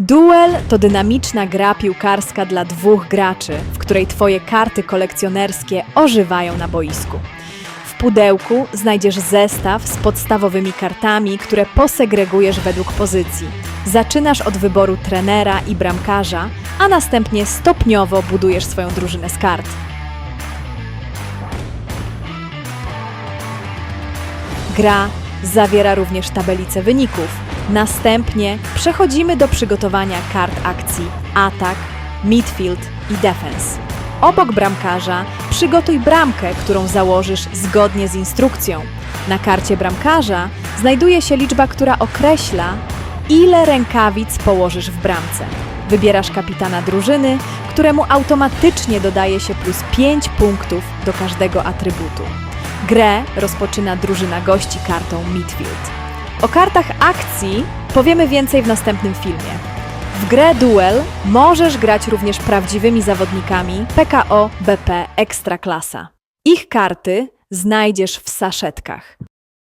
Duel to dynamiczna gra piłkarska dla dwóch graczy, w której twoje karty kolekcjonerskie ożywają na boisku. W pudełku znajdziesz zestaw z podstawowymi kartami, które posegregujesz według pozycji. Zaczynasz od wyboru trenera i bramkarza, a następnie stopniowo budujesz swoją drużynę z kart. Gra zawiera również tabelicę wyników. Następnie przechodzimy do przygotowania kart akcji atak, midfield i defense. Obok bramkarza przygotuj bramkę, którą założysz zgodnie z instrukcją. Na karcie bramkarza znajduje się liczba, która określa, ile rękawic położysz w bramce. Wybierasz kapitana drużyny, któremu automatycznie dodaje się plus 5 punktów do każdego atrybutu. Grę rozpoczyna drużyna gości kartą Midfield. O kartach akcji powiemy więcej w następnym filmie. W grę Duel możesz grać również prawdziwymi zawodnikami PKO BP Ekstraklasa. Ich karty znajdziesz w saszetkach.